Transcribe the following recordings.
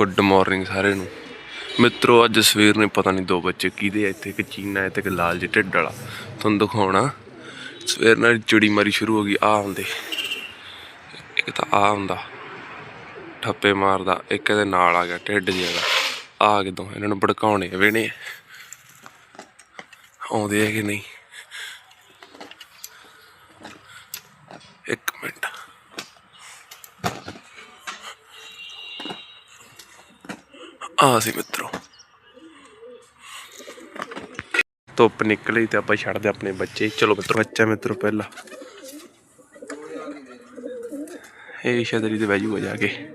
Good morning ਸਾਰਿਆਂ ਨੂੰ। ਮਿੱਤਰੋ, ਅੱਜ ਸਵੇਰ ਨੇ ਪਤਾ ਨਹੀਂ ਦੋ ਬੱਚੇ ਕਿਹਦੇ ਆ, ਇੱਥੇ ਇੱਕ ਚੀਨਾ ਹੈ ਤੇ ਇੱਕ ਲਾਲ ਜਿਹੇ ਢਿੱਡ ਵਾਲਾ। ਤੁਹਾਨੂੰ ਦਿਖਾਉਣਾ। ਸਵੇਰ ਨਾਲ ਚਿੜੀ ਮਾਰੀ ਸ਼ੁਰੂ ਹੋ ਗਈ, ਆ ਹੁੰਦੇ ਇੱਕ ਤਾਂ ਆ ਹੁੰਦਾ ਠੱਪੇ ਮਾਰਦਾ। ਇੱਕ ਇਹਦੇ ਨਾਲ ਆ ਗਿਆ, ਢਿੱਡ ਜਿਹਾ ਦਾ ਆ ਕਿਦੋਂ ਇਹਨਾਂ ਨੂੰ ਭੜਕਾਉਣੇ ਵੇਣੇ ਆਉਂਦੇ ਹੈ ਕਿ ਨਹੀਂ। ਇੱਕ ਮਿੰਟ। ਆ ਸੀ ਮਿੱਤਰੋ। ਧੁੱਪ ਨਿਕਲੀ ਤੇ ਆਪਾਂ ਛੱਡਦੇ ਆਪਣੇ ਬੱਚੇ। ਚਲੋ ਮਿੱਤਰੋ, ਬੱਚਾ ਮਿੱਤਰੋ ਪਹਿਲਾਂ। ਇਹ ਸ਼ਦਰੀ ਤੇ ਬੈਜੂ ਜਾ ਕੇ।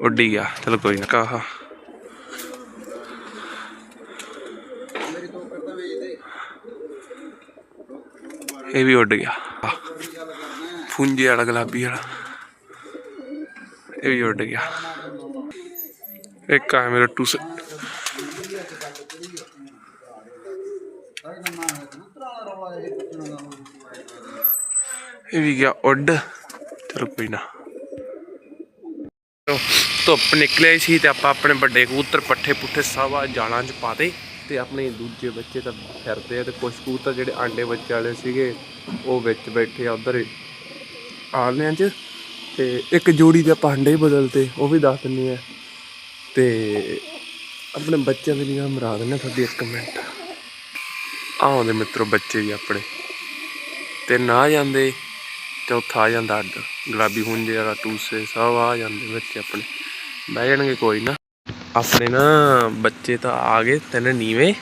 ਉੱਡੀ ਗਿਆ। ਚਲੋ ਕੋਈ ਨਾ, ਕਾਹਾ। ਇਹ ਵੀ ਉੱਡ ਗਿਆ। ਫੁੰਜੇ ਵਾਲਾ, ਗੁਲਾਬੀ ਵਾਲਾ। ਇਹ ਵੀ ਉੱਡ ਗਿਆ। ਇੱਕ ਆ ਮੇਰਾ ਟੂਸ ਇਹ ਵੀ ਗਿਆ ਉੱਡ। ਚਲੋ ਕੋਈ ਨਾ। ਧੁੱਪ ਨਿਕਲੇ ਸੀ ਤੇ ਆਪਾਂ ਆਪਣੇ ਵੱਡੇ ਕਬੂਤਰ ਪੱਠੇ ਪੁੱਠੇ ਸਭ ਆ ਜਾਲਾਂ 'ਚ ਪਾਤੇ ਦੇ ਤੇ ਆਪਣੇ ਦੂਜੇ ਬੱਚੇ ਤਾਂ ਫਿਰਦੇ ਆ ਤੇ ਕੁਝ ਕਬੂਤਰ ਜਿਹੜੇ ਆਂਡੇ ਬੱਚੇ ਵਾਲੇ ਸੀਗੇ, ਉਹ ਵਿੱਚ ਬੈਠੇ ਆ ਉਧਰ ਆਲਿਆਂ 'ਚ ਤੇ ਇੱਕ ਜੋੜੀ ਦੇ ਆਪਾਂ ਅੰਡੇ ਹੀ ਬਦਲਤੇ, ਉਹ ਵੀ ਦੱਸ ਦਿੰਨੇ ਆ। ਤੇ ਆਪਣੇ ਬੱਚਿਆਂ ਦੇ ਲਈ ਮਰਾ ਦਿੰਨੇ ਤੁਹਾਡੀ ਇੱਕ ਮਿੰਟ ਆਉਂਦੇ ਮਿੱਤਰੋ ਬੱਚੇ ਵੀ ਆਪਣੇ। ਤੇ ਨਾ ਜਾਂਦੇ, ਚੌਥਾ ਆ ਜਾਂਦਾ ਅੱਡ। ਗੁਲਾਬੀ ਹੁੰਜੇ ਵਾਲਾ ਟੂਸੇ, ਸਭ ਆ ਜਾਂਦੇ ਬੱਚੇ ਆਪਣੇ। ਬਹਿ ਜਾਣਗੇ ਕੋਈ ਨਾ। ਆਪਣੇ ਨਾ ਬੱਚੇ ਤਾਂ ਆ ਗਏ, ਤਿੰਨ ਨੀਵੇਂ।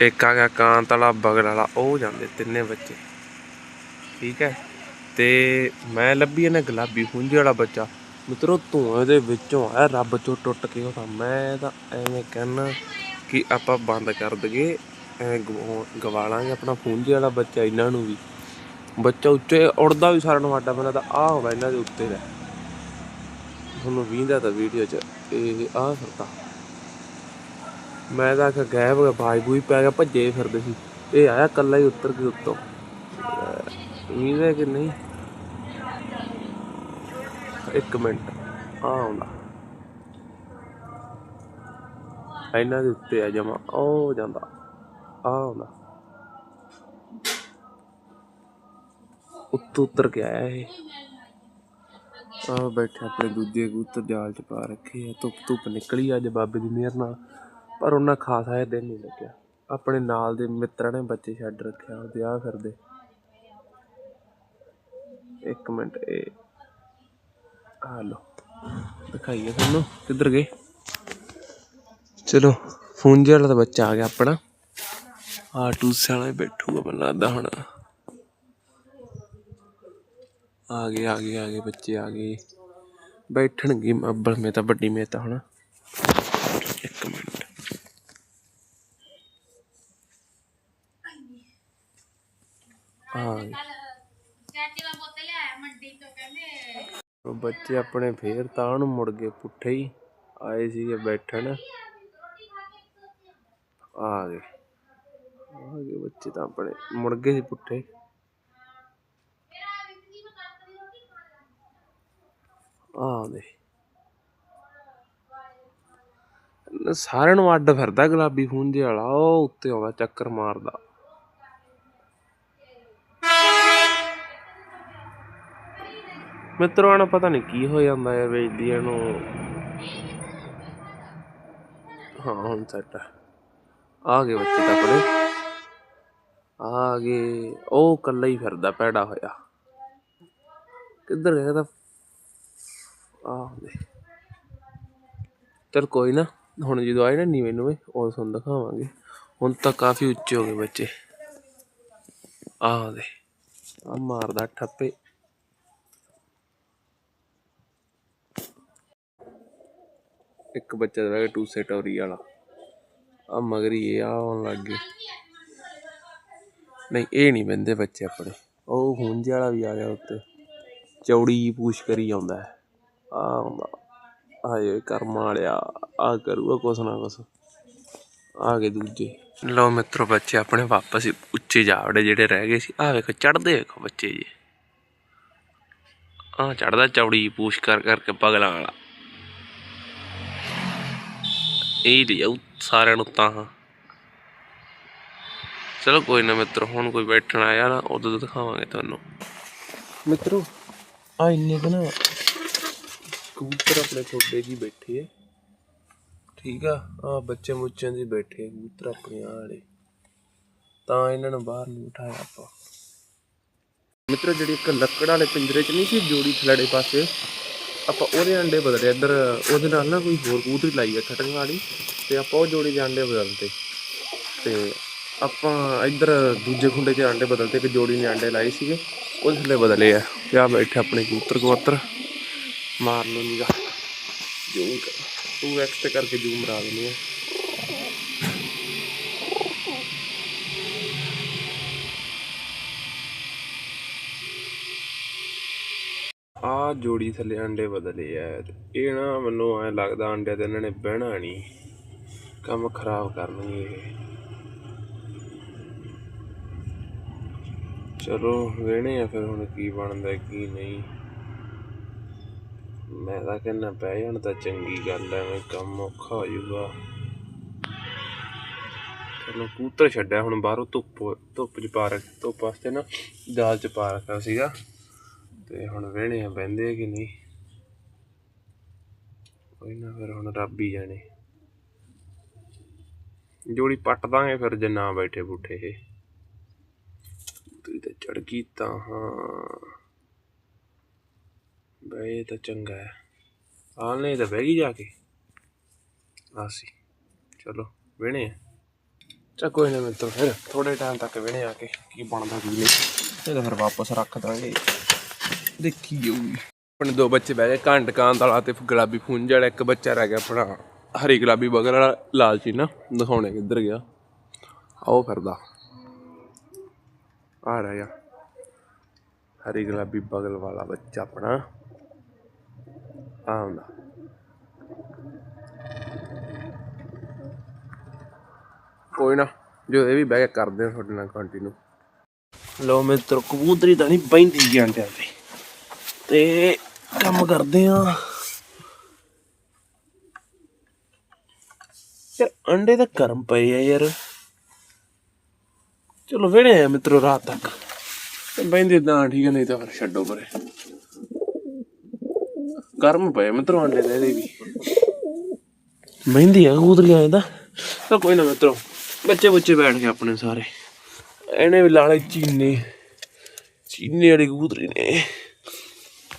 ਇੱਕ ਆ ਗਿਆ ਕਾਂਤ ਵਾਲਾ ਬਗਲ ਵਾਲਾ ਉਹ ਜਾਂਦੇ ਤਿੰਨੇ ਬੱਚੇ। ਠੀਕ ਹੈ। ਤੇ ਮੈਂ ਲੱਭੀ ਇਹਨੇ ਗੁਲਾਬੀ ਹੁੰਜੇ ਵਾਲਾ ਬੱਚਾ। ਮਿੱਤਰੋ ਧੂਆਂ ਦੇ ਵਿੱਚੋਂ ਆਇਆ ਰੱਬ ਚੋਂ ਟੁੱਟ ਕੇ ਉਹ ਤਾਂ ਮੈਂ ਤਾਂ ਐਵੇਂ ਕਹਿਣਾ ਕਿ ਆਪਾਂ ਬੰਦ ਕਰ ਦਈਏ, ਐ ਗਵਾ ਆਪਣਾ ਫੂੰਜੇ ਵਾਲਾ ਬੱਚਾ ਇਹਨਾਂ ਨੂੰ ਵੀ। ਬੱਚਾ ਉੱਚੇ ਉੜਦਾ ਵੀ ਸਾਰਿਆਂ ਨੂੰ ਸਾਡਾ ਬੰਦਾ ਤਾਂ ਆ ਹੋਗਾ ਇਹਨਾਂ ਦੇ ਉੱਤੇ ਦਾ। ਤੁਹਾਨੂੰ ਵੀਂਦਾ ਤਾਂ ਵੀਡੀਓ 'ਚ ਇਹ ਆ ਫਿਰਦਾ ਮੈਂ ਤਾਂ ਕਿ ਗਾਇਬ ਹੋ ਗਿਆ, ਬਾਜ ਬੂਈ ਪੈ ਗਿਆ, ਭੱਜੇ ਫਿਰਦੇ ਸੀ। ਇਹ ਆਇਆ ਕੱਲਾ ਹੀ ਉੱਤਰ ਕੇ ਉੱਤੋਂ। ਵੀਂਦਾ ਕਿ ਨਹੀਂ? ਇੱਕ ਮਿੰਟ। ਆ ਆਉਂਦਾ। ਇਹਨਾਂ ਦੇ ਉੱਤੇ ਆ ਜਮਾ। ਉਹ ਜਾਂਦਾ। ਆ ਆਉਂਦਾ। ਉੱਤੋਂ ਉੱਤਰ ਕੇ ਆਇਆ ਇਹ। ਆ ਬੈਠੇ ਆਪਣੇ ਦੂਜੇ ਕਬੂਤਰ ਜਾਲ ਚ ਪਾ ਰੱਖੇ ਆ। ਧੁੱਪ ਧੁੱਪ ਨਿਕਲੀ ਅੱਜ ਬਾਬੇ ਦੀ ਮਿਹਰ ਨਾਲ। ਪਰ ਉਹਨਾਂ ਖਾਸ ਆਇਆ ਦਿਨ ਨਹੀਂ ਲੱਗਿਆ। ਆਪਣੇ ਨਾਲ ਦੇ ਮਿੱਤਰਾਂ ਨੇ ਬੱਚੇ ਛੱਡ ਰੱਖਿਆ। ਉਹਦੇ ਆ ਫਿਰਦੇ ਇੱਕ ਮਿੰਟ, ਇਹ ਆ ਲੋ ਦਿਖਾਈਏ ਤੁਹਾਨੂੰ ਕਿੱਧਰ ਗਏ। ਚਲੋ, ਫੂੰਜੇ ਵਾਲਾ ਤਾਂ ਬੱਚਾ ਆ ਗਿਆ ਆਪਣਾ। ਆ ਟੂਸੇ ਵਾਲਾ ਬੈਠੂਗਾ ਮੈਨੂੰ ਲੱਗਦਾ ਹੁਣ। ਆ ਗਏ ਆ ਗਏ ਆ ਗਏ ਬੱਚੇ, ਆ ਗਏ। ਬੈਠਣਗੇ ਅੱਬਲ ਮੇ ਤਾਂ ਵੱਡੀ ਮੇ ਤਾਂ ਹੁਣ। ਇੱਕ ਮਿੰਟ। ਆ ਚਾਚੇ ਦਾ ਪੁੱਤ ਲਿਆਇਆ ਮੰਡੀ ਤੋਂ, ਕਹਿੰਦੇ ਉਹ ਬੱਚੇ ਆਪਣੇ ਫੇਰ ਤਾਂ ਨੂੰ ਮੁੜ ਗਏ ਪੁੱਠੇ ਹੀ ਆਏ ਸੀਗੇ ਬੈਠਣ। ਆ ਗਏ। ਆ ਗਏ ਬੱਚੇ ਤਾਂ ਆਪਣੇ, ਮੁੜ ਗਏ ਸੀ ਪੁੱਠੇ। ਆ ਗਏ। ਸਾਰਿਆਂ ਨੂੰ ਅੱਡ ਫਿਰਦਾ ਗੁਲਾਬੀ ਫੂੰਜੇ ਵਾਲਾ, ਉਹ ਉੱਤੇ ਆਉਂਦਾ ਚੱਕਰ ਮਾਰਦਾ। ਮਿੱਤਰਾਂ ਨੂੰ ਪਤਾ ਨਹੀਂ ਕੀ ਹੋ ਜਾਂਦਾ ਹੈ ਵੇਚਦੀਆਂ ਨੂੰ। ਹਾਂ, ਹੁਣ ਸੈੱਟ ਆ। ਗਏ ਬੱਚੇ ਤਾਂ ਆਪਣੇ ਆ ਗਏ, ਉਹ ਕੱਲਾ ਹੀ ਫਿਰਦਾ ਪੈੜਾ ਹੋਇਆ। ਕਿੱਧਰ ਗਿਆ ਤਾਂ ਆ ਦੇ ਚਲ ਕੋਈ ਨਾ, ਹੁਣ ਜਦੋਂ ਆਏ ਨਾ ਨੀਵੇਂ ਨੂੰ ਉਹ ਤੁਹਾਨੂੰ ਦਿਖਾਵਾਂਗੇ। ਹੁਣ ਤਾਂ ਕਾਫੀ ਉੱਚੇ ਹੋ ਗਏ ਬੱਚੇ। ਆਹ ਦੇ ਆ ਮਾਰਦਾ ਠੱਪੇ। ਇੱਕ ਬੱਚਾ ਦਾ ਗਿਆ ਟੂਸੇ ਟੋਰੀ ਵਾਲਾ। ਆ ਮਗਰੀ ਇਹ ਆਉਣ ਲੱਗ ਗਏ। ਨਹੀਂ, ਇਹ ਨਹੀਂ ਬੰਦੇ ਬੱਚੇ ਆਪਣੇ। ਉਹ ਹੁੰਜੇ ਵਾਲਾ ਵੀ ਆ ਗਿਆ ਉੱਤੇ। ਚੌੜੀ ਪੂਛ ਕਰੀ ਆਉਂਦਾ ਆ ਆਉਂਦਾ। ਆਏ ਕਰਮਾਂ ਵਾਲਿਆ ਆ ਕਰੂਗਾ ਕੁਛ ਨਾ ਕੁਛ। ਆ ਗਏ ਦੂਜੇ। ਲਓ ਮਿੱਤਰੋ, ਬੱਚੇ ਆਪਣੇ ਵਾਪਸ ਹੀ ਉੱਚੇ ਜਾਵੜੇ ਜਿਹੜੇ ਰਹਿ ਗਏ ਸੀ। ਆ ਵੇਖੋ ਚੜਦੇ ਵੇਖੋ ਬੱਚੇ ਜੀ। ਆ ਚੜਦਾ ਚੌੜੀ ਪੂਛ ਕਰ ਕਰਕੇ ਪਗਲਾਂ ਵਾਲਾ। ਇਹ ਲੈ ਸਾਰਿਆਂ ਨੂੰ ਤਾਂ ਚਲੋ ਕੋਈ ਨਾ ਮਿੱਤਰ, ਹੁਣ ਕੋਈ ਬੈਠਣ ਆਇਆ ਨਾ, ਉਦੋਂ ਦਿਖਾਵਾਂਗੇ ਤੁਹਾਨੂੰ। ਮਿੱਤਰੋ, ਆ ਇੰਨੇ ਕੁ ਨਾ ਕਬੂਤਰ ਆਪਣੇ ਥੋੜੇ ਜੀ ਬੈਠੇ ਆ। ਠੀਕ ਆ ਆ ਬੱਚੇ ਮੁੱਚਿਆਂ ਦੀ ਬੈਠੇ ਕਬੂਤਰ ਆਪਣੇ ਆਲੇ ਤਾਂ ਇਹਨਾਂ ਨੂੰ ਬਾਹਰ ਨਹੀਂ ਉਠਾਇਆ ਆਪਾਂ। ਮਿੱਤਰੋ, ਜਿਹੜੀ ਇੱਕ ਲੱਕੜ ਵਾਲੇ ਪਿੰਜਰੇ 'ਚ ਨਹੀਂ ਸੀ, ਜੋੜੀ ਥਲੜੇ ਪਾਸੇ ਆਪਾਂ ਉਹਦੇ ਅੰਡੇ ਬਦਲੇ, ਇੱਧਰ ਉਹਦੇ ਨਾਲ ਨਾ ਕੋਈ ਹੋਰ ਕਬੂਤਰੀ ਲਾਈ ਆ ਖਟਣ ਵਾਲੀ, ਤੇ ਆਪਾਂ ਉਹ ਜੋੜੀ ਦੇ ਅੰਡੇ ਬਦਲਤੇ। ਤੇ ਆਪਾਂ ਇੱਧਰ ਦੂਜੇ ਖੁੰਡੇ 'ਚ ਅੰਡੇ ਬਦਲਤੇ, ਇੱਕ ਜੋੜੀ ਨੇ ਅੰਡੇ ਲਾਏ ਸੀਗੇ, ਉਹ ਥੱਲੇ ਬਦਲੇ ਆ। ਤੇ ਆ ਬੈਠੇ ਆਪਣੇ ਕਬੂਤਰ ਕਬੂਤਰ ਮਾਰ ਲਓ ਨਿਗਾ। ਜੂਮ ਕਰ। 2x ਤੇ ਕਰਕੇ ਜੂਮ ਮਰਾ ਦਿੰਦੇ ਆ। ਆ ਜੋੜੀ ਥੱਲੇ ਅੰਡੇ ਬਦਲੇ ਆ ਇਹ ਨਾ ਮੈਨੂੰ ਐ ਲੱਗਦਾ ਅੰਡੇ ਤੇ ਇਹਨਾਂ ਨੇ ਬਹਿਣਾ ਨਹੀਂ ਕੰਮ ਖਰਾਬ ਕਰਨਗੇ ਇਹ। ਚਲੋ ਵੇਣੇ ਆ ਫਿਰ ਹੁਣ ਕੀ ਬਣਦਾ, ਕੀ ਨਹੀਂ। ਮੈਂ ਤਾਂ ਕਹਿੰਦਾ ਪੈ ਜਾਣ ਤਾਂ ਚੰਗੀ ਗੱਲ ਐ ਮੈਂ ਕੰਮ ਔਖਾ ਹੋ ਜਾਊਗਾ। ਚਲੋ ਕੂਤਰ ਛੱਡਿਆ ਹੁਣ ਬਾਹਰੋਂ ਧੁੱਪ ਧੁੱਪ ਚ ਪਾ ਰੱਖ, ਧੁੱਪ ਵਾਸਤੇ ਨਾ ਦਾਲ ਚ ਪਾ ਰੱਖਿਆ ਸੀਗਾ। ਤੇ ਹੁਣ ਵੇਣੇ ਆ ਬਹਿੰਦੇ ਕਿ ਨਹੀਂ? ਕੋਈ ਨਾ ਫਿਰ ਹੁਣ ਰੱਬ ਹੀ ਜਾਣੇ। ਜੋੜੀ ਪੱਟ ਦਾਂਗੇ ਫਿਰ ਜੇ ਨਾ ਬੈਠੇ ਬੁੱਠੇ ਇਹ। ਤੂੰ ਤਾਂ ਚੜ ਗਈ ਤਾਂ ਹਾਂ। ਬਈ ਤਾਂ ਚੰਗਾ ਹੈ। ਆਲ ਨਹੀਂ ਤਾਂ ਬਹਿ ਗਈ ਜਾ ਕੇ। ਆਸੀ ਚਲੋ ਵੇਣੇ ਆ। ਚਾ ਕੋਈ ਨਾ ਮਿੱਤਰ ਫਿਰ ਥੋੜੇ ਟਾਈਮ ਤੱਕ ਵੇਣੇ ਆ ਕੇ ਕੀ ਬਣਦਾ ਕੀ ਨਹੀਂ। ਇਹ ਤਾਂ ਫਿਰ ਵਾਪਸ ਰੱਖ ਦਾਂਗੇ। ਦੇਖੀ ਜਾਊਗੀ। ਆਪਣੇ ਦੋ ਬੱਚੇ ਬਹਿ ਗਏ, ਘੰਟ ਕਾਂ ਵਾਲਾ ਤੇ ਗੁਲਾਬੀ ਫੁੰਜ ਵਾਲਾ ਇੱਕ ਬੱਚਾ ਰਹਿ ਗਿਆ ਆਪਣਾ, ਹਰੀ ਗੁਲਾਬੀ ਬਗਲ ਵਾਲਾ ਲਾਲਚੀ ਨਾ ਦਿਖਾਉਣੇ ਕਿੱਧਰ ਗਿਆ। ਆਓ ਫਿਰਦਾ। ਆ ਰਿਹਾ। ਹਰੀ ਗੁਲਾਬੀ ਬਗਲ ਵਾਲਾ ਬੱਚਾ ਆਪਣਾ। ਆਉਂਦਾ ਕੋਈ ਨਾ, ਜੋ ਇਹ ਵੀ ਬਹਿ ਕੇ ਕਰਦੇ ਆ ਤੁਹਾਡੇ ਨਾਲ ਕੰਟੀਨਿਊ ਲੋ ਮਿੱਤਰ, ਕਬੂਤਰੀ ਤਾਂ ਨਹੀਂ ਬੈਂਦੀ ਜਾਂਦੇ ਤੇ। ਤੇ ਕੰਮ ਕਰਦੇ ਆ। ਯਾਰ, ਅੰਡੇ ਤਾਂ ਗਰਮ ਪਏ ਆ ਯਾਰ। ਚਲੋ ਵੇੜੇ ਆ ਮਿੱਤਰੋ, ਰਾਤ ਤੱਕ। ਤੇ ਬੈਂਦੇ ਤਾਂ ਠੀਕ ਨਹੀਂ ਤਾਂ ਫਿਰ ਛੱਡੋ ਪਰੇ। ਗਰਮ ਪਏ ਮਿੱਤਰੋ, ਅੰਡੇ ਦੇ ਇਹਦੇ ਵੀ। ਮਹਿੰਦੀ ਆ, ਕਬੂਤਰੀਆਂ ਇਹਦਾ ਤਾਂ। ਕੋਈ ਨਾ ਮਿੱਤਰੋ, ਬੱਚੇ ਬੱਚੇ ਬੈਠ ਗਏ ਆਪਣੇ ਸਾਰੇ। ਇਹਨੇ ਵੀ ਲਾਲੇ ਚੀਨੇ। ਚੀਨੇ ਵਾਲੇ ਕਬੂਤਰੀ ਨੇ।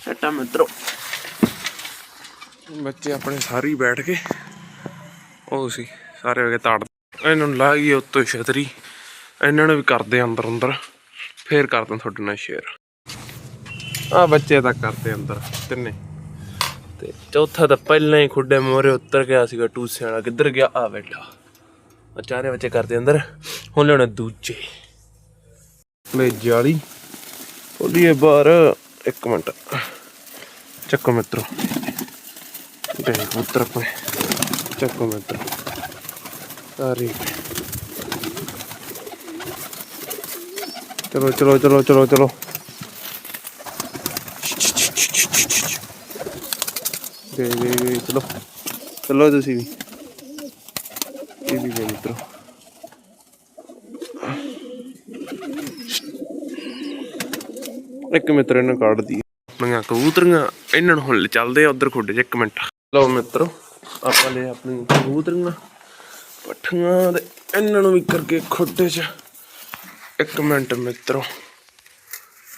ਛੱਟਾ ਮਿੱਤਰੋ ਬੱਚੇ ਆਪਣੇ ਸਾਰੇ ਬੈਠ ਕੇ ਉਹ ਸੀ, ਸਾਰੇ ਹੋ ਗਏ ਤੜ ਇਹਨਾਂ ਨੂੰ ਲਾ ਗਈ ਉੱਤੋਂ ਛਤਰੀ। ਇਹਨਾਂ ਨੂੰ ਵੀ ਕਰਦੇ ਅੰਦਰ ਅੰਦਰ। ਫੇਰ ਕਰਦੇ ਤੁਹਾਡੇ ਨਾਲ ਸ਼ੇਅਰ ਆ ਬੱਚੇ ਤਾਂ ਕਰਦੇ ਅੰਦਰ, ਤਿੰਨੇ। ਤੇ ਚੌਥਾ ਤਾਂ ਪਹਿਲਾਂ ਹੀ ਖੁੱਡੇ ਮੋਰੇ ਉੱਤਰ ਗਿਆ ਸੀਗਾ, ਟੂਸੇ ਵਾਲਾ। ਕਿੱਧਰ ਗਿਆ? ਆ ਬੈਠਾ। ਆ ਚਾਰੇ ਬੱਚੇ ਕਰਦੇ ਅੰਦਰ। ਹੁਣ ਲਿਆਉਣੇ ਦੂਜੇ। ਮੇਜੇ ਵਾਲੀ। ਖੋਲੀਏ ਬਾਹਰ। ਇੱਕ ਮਿੰਟ। ਚੱਕੋ ਮਿੱਤਰੋ। ਦੇ ਉੱਤਰ ਪਏ ਚੱਕੋ ਮਿੱਤਰੋ। ਸਾਰੀ ਚਲੋ ਚਲੋ ਚਲੋ ਚਲੋ ਚਲੋ। ਦੇ ਦੇ ਦੇ ਚਲੋ। ਚਲੋ ਤੁਸੀਂ ਵੀ। ਇਹ ਵੀ ਦੇ ਮਿੱਤਰੋ। ਇੱਕ ਮਿੱਤਰ ਇਹਨੂੰ ਕੱਢ ਦੀ ਆਪਣੀਆਂ ਕਬੂਤਰੀਆਂ, ਇਹਨਾਂ ਨੂੰ ਹੁਣ ਚੱਲਦੇ ਆ, ਉਧਰ ਖੁੱਡੇ 'ਚ, ਇੱਕ ਮਿੰਟ। ਲਓ ਮਿੱਤਰੋ, ਆਪਾਂ ਲੈ ਆਪਣੀ ਕਬੂਤਰੀਆਂ, ਪੱਠੀਆਂ ਤੇ ਇਹਨਾਂ ਨੂੰ ਵੀ ਕਰਕੇ ਖੁੱਡੇ 'ਚ। ਇੱਕ ਮਿੰਟ ਮਿੱਤਰੋ,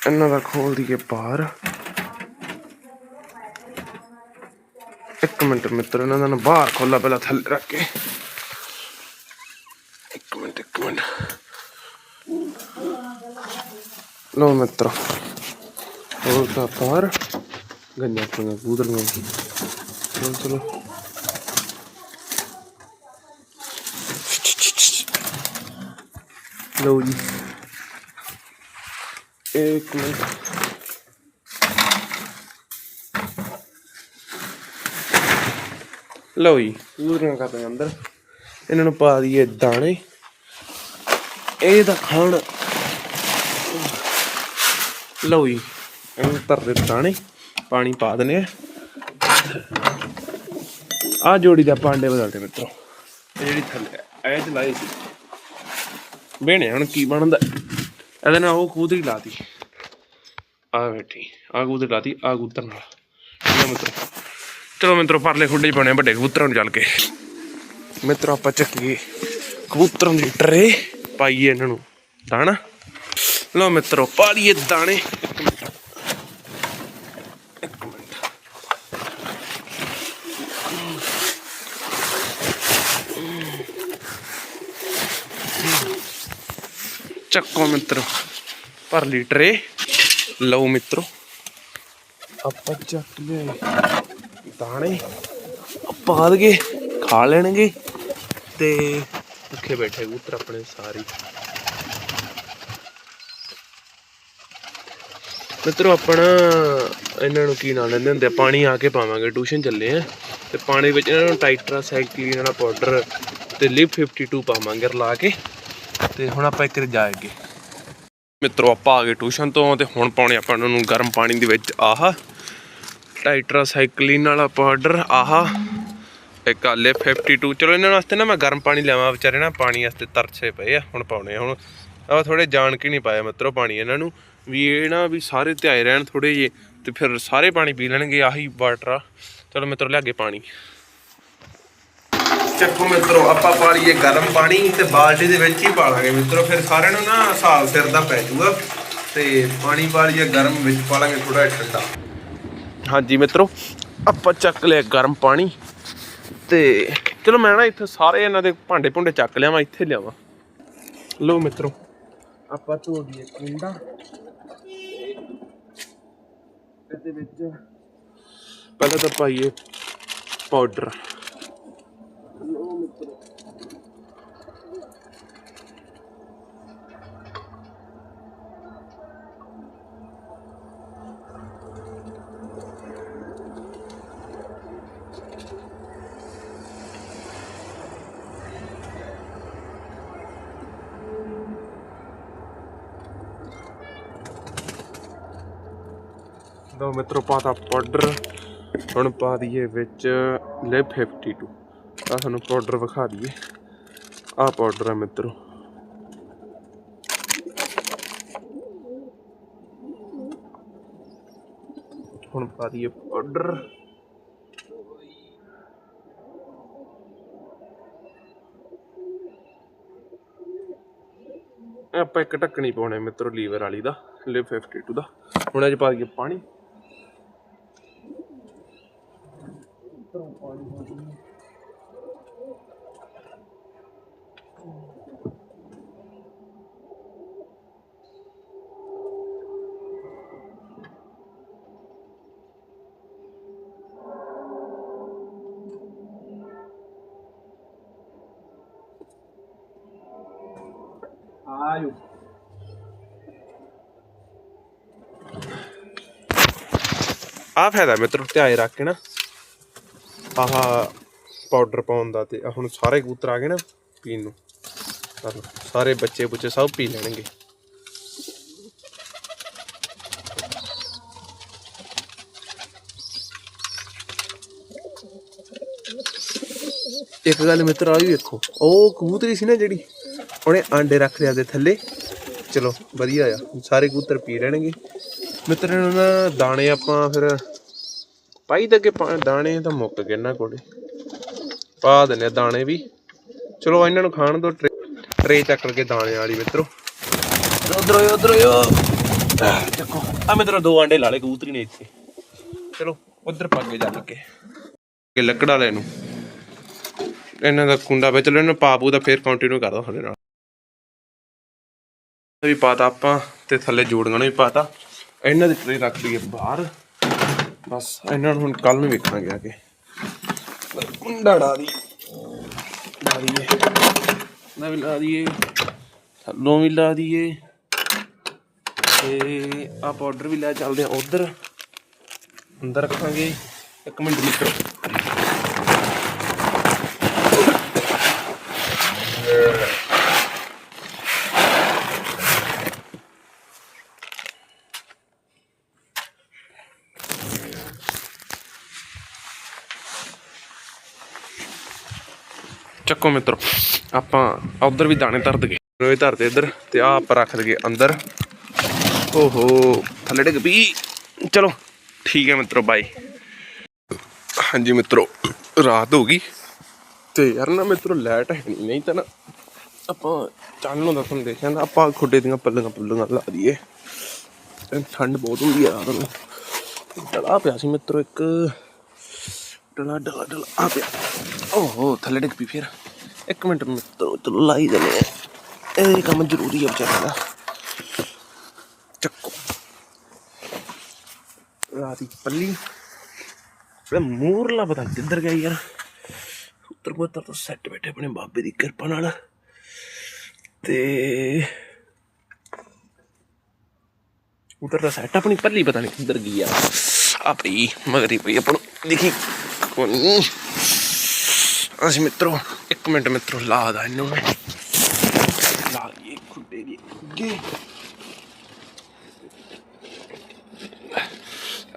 ਇਹਨਾਂ ਦਾ ਖੋਲ ਦਈਏ ਬਾਹਰ ਇੱਕ ਮਿੰਟ ਮਿੱਤਰੋ, ਇਹਨਾਂ ਦਾ ਬਾਹਰ ਖੋਲਾ ਪਹਿਲਾਂ ਥੱਲੇ ਰੱਖ ਕੇ। ਇੱਕ ਮਿੰਟ ਇੱਕ ਮਿੰਟ। ਲਓ ਮਿੱਤਰੋ ਹੋਰ ਤਾਂ ਬਾਹਰ ਗੰਨਾ ਪੀਣਾ ਕਬੂਤਰੀਆਂ ਚਲੋ ਚਲੋ। ਲਓ ਜੀ। ਇੱਕ ਮਿੰਟ। ਲਓ ਜੀ ਕਬੂਤਰੀਆਂ ਕਰਦੇ ਅੰਦਰ। ਇਹਨਾਂ ਨੂੰ ਪਾ ਦਈਏ ਦਾਣੇ। ਇਹ ਤਾਂ ਖਾਣ। ਲਓ ਜੀ। ਇਹਨੂੰ ਧਰ ਦਾਣੇ, ਪਾਣੀ ਪਾ ਦਨੇ ਆ। ਆ ਜੋੜੀ ਦਾ ਪਾਂਡੇ ਬਦਲਦੇ ਮਿੱਤਰੋ। ਇਹ ਜਿਹੜੀ ਥੱਲੇ ਐ ਚ ਸੀ। ਬੇਣੇ ਹੁਣ ਕੀ ਬਣਦਾ। ਇਹਦੇ ਨਾਲ ਉਹ ਕੂਦਰੀ ਲਾਤੀ। ਆ ਬੈਠੀ ਆ ਕੂਦਰੀ ਲਾਤੀ ਆ ਕੂਤਰ ਨਾਲ। ਠੀਕ ਆ ਮਿੱਤਰੋ। ਚਲੋ ਮਿੱਤਰੋ, ਪਰਲੇ ਖੁੱਡੇ ਚ ਪਾਉਣੇ ਵੱਡੇ ਕਬੂਤਰਾਂ ਨੂੰ ਚੱਲ ਕੇ। ਮਿੱਤਰੋ, ਆਪਾਂ ਚੱਕੀਏ। ਕਬੂਤਰਾਂ ਦੀ ਟਰੇ ਪਾਈਏ ਇਹਨਾਂ ਨੂੰ। ਦਾਣਾ। ਲਓ ਮਿੱਤਰੋ ਪਾ ਲਈਏ ਦਾਣੇ ਇੱਕ ਮਿੰਟ ਇੱਕ ਮਿੰਟ ਚੱਕੋ ਮਿੱਤਰੋ, ਭਰ ਲਈ ਟਰੇ ਲਓ ਮਿੱਤਰੋ, ਆਪਾਂ ਚੱਕ ਲਏ ਦਾਣੇ ਪਾ ਦਗੇ ਖਾ ਲੈਣਗੇ ਤੇ ਭੁੱਖੇ ਬੈਠੇ ਕਬੂਤਰ ਆਪਣੇ ਸਾਰੇ। ਮਿੱਤਰੋ, ਆਪਣਾ ਇਹਨਾਂ ਨੂੰ ਕੀ ਨਾਂ ਲੈਂਦੇ ਹੁੰਦੇ ਆ? ਪਾਣੀ ਆ ਕੇ ਪਾਵਾਂਗੇ, ਟਿਊਸ਼ਨ ਚੱਲੇ ਆ। ਤੇ ਪਾਣੀ ਵਿੱਚ ਇਹਨਾਂ ਨੂੰ ਟਾਈਟਰਾ ਸਾਈਕਲੀਨ ਵਾਲਾ ਪਾਊਡਰ ਤੇ ਲਿਵ 52 ਪਾਵਾਂਗੇ ਰਲਾ ਕੇ। ਤੇ ਹੁਣ ਆਪਾਂ ਇੱਕ ਜਾਏਗੇ। ਮਿੱਤਰੋ, ਆਪਾਂ ਆ ਗਏ ਟਿਊਸ਼ਨ ਤੋਂ ਤੇ ਹੁਣ ਪਾਉਣੇ ਆਪਾਂ ਉਹਨਾਂ ਨੂੰ ਗਰਮ ਪਾਣੀ ਦੇ ਵਿੱਚ। ਆਹ ਟਾਈਟਰਾ ਸਾਈਕਲੀਨ ਵਾਲਾ ਪਾਊਡਰ ਆਹ। ਇੱਕ ਆਲੇ 52 ਚਲੋ, ਇਹਨਾਂ ਵਾਸਤੇ ਨਾ ਮੈਂ ਗਰਮ ਪਾਣੀ ਲਿਆਵਾਂ, ਵਿਚਾਰੇ ਨਾ ਪਾਣੀ ਵਾਸਤੇ ਤਰਸੇ ਪਏ ਆ, ਹੁਣ ਪਾਉਣੇ ਆ ਹੁਣ। ਆ ਥੋੜੇ ਜਾਣ ਕੇ ਨਹੀਂ ਪਾਇਆ ਮਿੱਤਰੋ ਪਾਣੀ ਇਹਨਾਂ ਨੂੰ। ਵੀ ਇਹ ਨਾ ਵੀ ਸਾਰੇ ਧਿਆਏ ਰਹਿਣ ਥੋੜੇ ਜੇ ਤੇ ਫਿਰ ਸਾਰੇ ਪਾਣੀ ਪੀ ਲੈਣਗੇ, ਆਹੀ ਵਾਟਰ ਆ। ਚਲੋ ਮਿੱਤਰੋ, ਲਿਆਗੇ ਪਾਣੀ। ਚੱਕੋ ਮਿੱਤਰੋ, ਆਪਾਂ ਪਾ ਲਈਏ ਗਰਮ ਪਾਣੀ ਤੇ ਬਾਲਟੀ ਦੇ ਵਿੱਚ ਹੀ ਪਾ ਲਾਂਗੇ ਮਿੱਤਰੋ। ਫਿਰ ਸਾਰਿਆਂ ਨੂੰ ਨਾ ਹਿਸਾਬ ਸਿਰ ਦਾ ਪੈ ਜਾਊਗਾ ਤੇ ਪਾਣੀ ਪਾ ਲਈਏ ਗਰਮ ਵਿੱਚ ਪਾ ਲਾਂਗੇ ਥੋੜਾ ਠੰਡਾ। ਹਾਂਜੀ ਮਿੱਤਰੋ, ਆਪਾਂ ਚੱਕ ਲਿਆ ਗਰਮ ਪਾਣੀ ਤੇ ਚਲੋ ਮੈਂ ਨਾ ਇੱਥੇ ਸਾਰੇ ਇਹਨਾਂ ਦੇ ਭਾਂਡੇ ਭੁੰਡੇ ਚੱਕ ਲਿਆਵਾਂ, ਇੱਥੇ ਲਿਆਵਾਂ। ਲਓ ਮਿੱਤਰੋ, ਆਪਾਂ ਧੋ ਦਈਏ ਕੁੰਡਾ। ਇਹਦੇ ਵਿੱਚ ਪਹਿਲਾਂ ਤਾਂ ਪਾਈਏ ਪਾਊਡਰ। ਲਓ ਮਿੱਤਰੋ ਪਾਤਾ ਪਾਊਡਰ ਹੁਣ ਪਾ ਦਈਏ ਵਿੱਚ ਲਿਪ 52 ਆ ਤੁਹਾਨੂੰ ਪਾਊਡਰ ਵਿਖਾ ਦਈਏ। ਆ ਪਾਊਡਰ ਆ ਮਿੱਤਰੋ। ਹੁਣ ਪਾ ਦਈਏ ਪਾਊਡਰ ਆਪਾਂ ਇੱਕ ਢੱਕਣੀ ਪਾਉਣੇ ਮਿੱਤਰੋ, ਲੀਵਰ ਵਾਲੀ ਦਾ ਲਿਪ 52 ਦਾ। ਹੁਣ ਇਹ ਪਾ ਦਈਏ ਪਾਣੀ। ਆਇਓ ਆ ਫਾਇਦਾ ਮਿੱਤਰੋ ਧਿਆਏ ਰੱਖ ਕੇ ਨਾ। ਆਹ ਪਾਊਡਰ ਪਾਉਣ ਦਾ ਤੇ ਹੁਣ ਸਾਰੇ ਕਬੂਤਰ ਆ ਗਏ ਨਾ ਪੀਣ ਨੂੰ। ਸਾਰੇ ਬੱਚੇ ਬੁੱਚੇ ਸਭ ਪੀ ਲੈਣਗੇ। ਇੱਕ ਗੱਲ ਮਿੱਤਰ ਆ ਵੀ ਵੇਖੋ, ਉਹ ਕਬੂਤਰੀ ਸੀ ਨਾ ਜਿਹੜੀ ਉਹਨੇ ਆਂਡੇ ਰੱਖ ਲਿਆ ਦੇ ਥੱਲੇ। ਚਲੋ ਵਧੀਆ ਆ। ਸਾਰੇ ਕਬੂਤਰ ਪੀ ਲੈਣਗੇ। ਮਿੱਤਰ ਨੂੰ ਨਾ ਦਾਣੇ ਆਪਾਂ ਫਿਰ ਪਾਈ ਕਿ ਪਾ- ਦਾਣੇ ਤਾਂ ਮੁੱਕ ਗਏ ਇਹਨਾਂ ਕੋਲੇ। ਪਾ ਦਿੰਨੇ ਦਾਣੇ ਵੀ। ਚਲੋ ਇਹਨਾਂ ਨੂੰ ਖਾਣ ਦੋ ਟਰੇ ਚੱਕ ਕੇ ਦਾਣੇ ਵਾਲੀ ਮਿੱਤਰੋ। ਉਧਰੋਂ ਉਧਰੋਂ ਚੱਕੋ। ਆ ਮਿੱਤਰੋ ਦੋ ਆਂਡੇ ਲਾ ਲਏ ਕਬੂਤਰੀ ਨੇ ਇੱਥੇ। ਚਲੋ ਉਧਰ ਪਾ ਕੇ ਚੱਲ ਕੇ ਲੱਕੜ ਵਾਲੇ ਨੂੰ। ਇਹਨਾਂ ਦਾ ਕੁੰਡਾ ਵਿੱਚ ਇਹਨੂੰ ਪਾਪੂ ਦਾ ਫੇਰ ਕੰਟੀਨਿਊ ਕਰਦਾ ਸਾਡੇ ਨਾਲ। ਵੀ ਪਾਤਾ ਆਪਾਂ ਤੇ ਥੱਲੇ ਜੋੜੀਆਂ ਨੂੰ ਵੀ ਪਾਤਾ ਇਹਨਾਂ ਦੀ ਟਰੇ ਰੱਖ ਲਈਏ ਬਾਹਰ। ਬਸ, ਇਹਨਾਂ ਨੂੰ ਹੁਣ ਕੱਲ ਨੂੰ ਵੇਖਾਂਗੇ ਆ ਕੇ। ਕੁੰਡਾ ਡਾ ਦੀ ਡਾ ਦਈਏ। ਨਾ ਵੀ ਲਾ ਦਈਏ। ਥੱਲੋਂ ਵੀ ਲਾ ਦਈਏ। ਤੇ ਆ ਪਾਊਡਰ ਵੀ ਲੈ ਚੱਲਦੇ ਆ ਉਧਰ। ਅੰਦਰ ਰੱਖਾਂਗੇ। ਇੱਕ ਮਿੰਟ ਨਿਕਲ ਚੱਕੋ ਮਿੱਤਰੋ, ਆਪਾਂ ਉਧਰ ਵੀ ਦਾਣੇ ਧਰ ਦਗੇ ਇਹ ਧਰਦੇ ਇੱਧਰ ਤੇ ਆ ਆਪਾਂ ਰੱਖ ਦਗੇ ਅੰਦਰ। ਓਹੋ, ਥੱਲੇ ਡਿੱਗ ਪਈ। ਚਲੋ, ਠੀਕ ਹੈ ਮਿੱਤਰੋ ਬਾਈ ਹਾਂਜੀ ਮਿੱਤਰੋ, ਰਾਤ ਹੋ ਗਈ। ਤੇ ਯਾਰ ਨਾ ਮਿੱਤਰੋ ਲਾਈਟ ਹੈ ਨਹੀਂ ਨਹੀਂ ਤਾਂ ਨਾ ਆਪਾਂ ਚਾਨਣ ਹੁੰਦਾ ਤੁਹਾਨੂੰ ਦੇਖਿਆ ਨਾ, ਆਪਾਂ ਖੁੱਡੇ ਦੀਆਂ ਪੱਲੀਆਂ ਪੱਲੀਆਂ ਲਾ ਦਈਏ। ਠੰਡ ਬਹੁਤ ਹੁੰਦੀ ਆ ਰਾਤ ਨੂੰ। ਡਲਾ ਪਿਆ ਸੀ ਮਿੱਤਰੋ ਇੱਕ। ਡਲਾ ਡਲਾ ਡਲਾ, ਆ ਪਿਆ। ਓਹੋ, ਥੱਲੇ ਡਿੱਗ ਪਈ ਫਿਰ। ਇੱਕ ਮਿੰਟ ਮਿੱਤਰੋ ਚਲੋ ਲਾਈ ਦਨੇ ਇਹ ਕੰਮ ਜ਼ਰੂਰੀ ਹੈ ਵਿਚਾਰੇ ਦਾ। ਚੱਕੋ। ਰਾਤੀ ਪੱਲੀ। ਇਹ ਮੂਰਲਾ ਪਤਾ ਕਿੱਧਰ ਗਿਆ ਯਾਰ। ਉੱਤਰ ਪੁੱਤਰ ਤਾਂ ਸੈੱਟ ਬੈਠੇ ਆਪਣੇ ਬਾਬੇ ਦੀ ਕਿਰਪਾ ਨਾਲ। ਤੇ ਉਧਰ ਦਾ ਸੈੱਟ ਆਪਣੀ ਪੱਲੀ ਪਤਾ ਨਹੀਂ ਕਿੱਧਰ ਗਈ ਯਾਰ ਆਪਣੀ ਮਗਰੀ ਪਈ ਆਪਾਂ ਦੇਖੀ। ਕੋਨੀ ਅਸੀਂ ਮਿੱਤਰੋ, ਇੱਕ ਮਿੰਟ ਮਿੱਤਰੋ, ਲਾ ਦਾ ਇਹਨੂੰ। ਮੈਂ ਲਾ ਇਹ ਖੁੱਡੇ ਦੀ ਅੱਗੇ।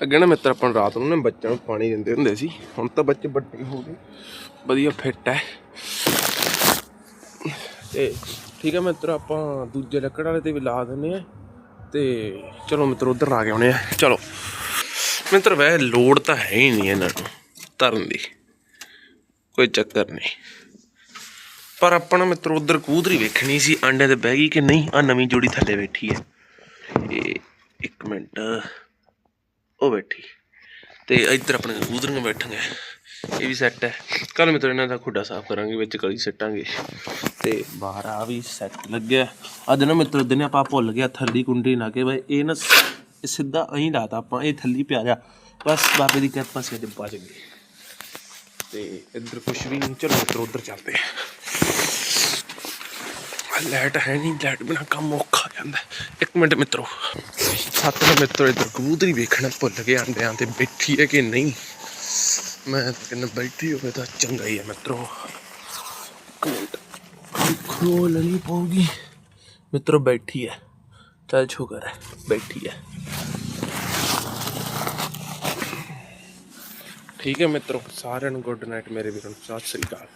ਅੱਗੇ ਨਾ ਮਿੱਤਰ, ਆਪਾਂ ਨੂੰ ਰਾਤ ਨੂੰ ਨਾ ਬੱਚਿਆਂ ਨੂੰ ਪਾਣੀ ਦਿੰਦੇ ਹੁੰਦੇ ਸੀ। ਹੁਣ ਤਾਂ ਬੱਚੇ ਵੱਡੇ ਹੋ ਗਏ। ਵਧੀਆ ਫਿੱਟ ਹੈ ਤੇ ਠੀਕ ਹੈ ਮਿੱਤਰ, ਆਪਾਂ ਦੂਜੇ ਲੱਕੜ ਵਾਲੇ ਤੇ ਵੀ ਲਾ ਦਿੰਨੇ ਆ। ਤੇ ਚਲੋ ਮਿੱਤਰ, ਉਧਰ ਆ ਗਏ ਹੋਣੇ ਆ। ਚਲੋ। ਮਿੱਤਰ ਵੈ ਲੋੜ ਤਾਂ ਹੈ ਹੀ ਨਹੀਂ ਇਹਨਾਂ ਨੂੰ ਧਰਨ ਦੀ। ਕੋਈ ਚੱਕਰ ਨਹੀਂ। ਪਰ ਆਪਣਾ ਮਿੱਤਰ ਉਧਰ ਕੂਦਰੀ ਵੇਖਣੀ ਸੀ ਆਂਡੇ ਤੇ ਬਹਿ ਗਈ ਕਿ ਨਹੀਂ? ਆ ਨਵੀਂ ਜੋੜੀ ਥੱਲੇ ਬੈਠੀ ਹੈ। ਇਹ ਇੱਕ ਮਿੰਟ, ਉਹ ਬੈਠੀ। ਤੇ ਇੱਧਰ ਆਪਣੇ ਕਬੂਤਰੀਆਂ ਬੈਠੀਆਂ। ਇਹ ਵੀ ਸੈੱਟ ਹੈ। ਕੱਲ ਮਿੱਤਰ, ਇਹਨਾਂ ਦਾ ਖੁੱਡਾ ਸਾਫ਼ ਕਰਾਂਗੇ, ਵਿੱਚ ਕਲੀ ਸੱਟਾਂਗੇ। ਤੇ ਬਾਹਰ ਆ ਵੀ ਸੈੱਟ ਲੱਗਿਆ। ਅੱਜ ਨਾ ਮਿੱਤਰ, ਦਿਨੇ ਆਪਾਂ ਭੁੱਲ ਗਿਆ ਥੱਲੀ ਕੁੰਡੀ ਨਾ ਕੇ ਬਈ ਇਹ ਨਾ ਇਹ ਸਿੱਧਾ ਅਹੀਂ ਲਾਤਾ ਆਪਾਂ, ਇਹ ਥੱਲੀ ਪਿਆ ਜਾ ਬਸ ਬਾਬੇ ਦੀ ਕਿਰਪਾ ਸੀ ਅੱਜ ਬਚ ਗਏ ਤੇ ਇੱਧਰ ਕੁਛ ਵੀ ਨਹੀਂ, ਚਲੋ ਮਿੱਤਰ ਉੱਧਰ ਚੱਲਦੇ ਆ। ਲਾਈਟ ਹੈ ਨਹੀਂ ਲਾਈਟ ਬਿਨਾ ਕੰਮ ਔਖਾ ਜਾਂਦਾ ਇੱਕ ਮਿੰਟ ਮਿੱਤਰੋ, ਸੱਤ ਨੂੰ ਮਿੱਤਰੋ, ਇੱਧਰ ਕਬੂਤਰੀ ਵੇਖਣਾ ਭੁੱਲ ਗਏ ਆਂਡਿਆਂ ਤੇ ਬੈਠੀ ਹੈ ਕਿ ਨਹੀਂ? ਮੈਂ ਤਾਂ ਕਹਿੰਦਾ ਬੈਠੀ ਹੋਵੇ ਤਾਂ ਚੰਗਾ ਹੀ ਹੈ ਮਿੱਤਰੋ। ਖੋਲਣੀ ਪਊਗੀ। ਮਿੱਤਰੋ ਬੈਠੀ ਹੈ, ਚੱਲ ਸ਼ੁਕਰ ਹੈ, ਬੈਠੀ ਹੈ। ਠੀਕ ਹੈ ਮਿੱਤਰੋ ਸਾਰਿਆਂ ਨੂੰ ਗੁੱਡ ਨਾਈਟ ਮੇਰੇ ਵੀਰੋ ਸਤਿ ਸ੍ਰੀ ਅਕਾਲ।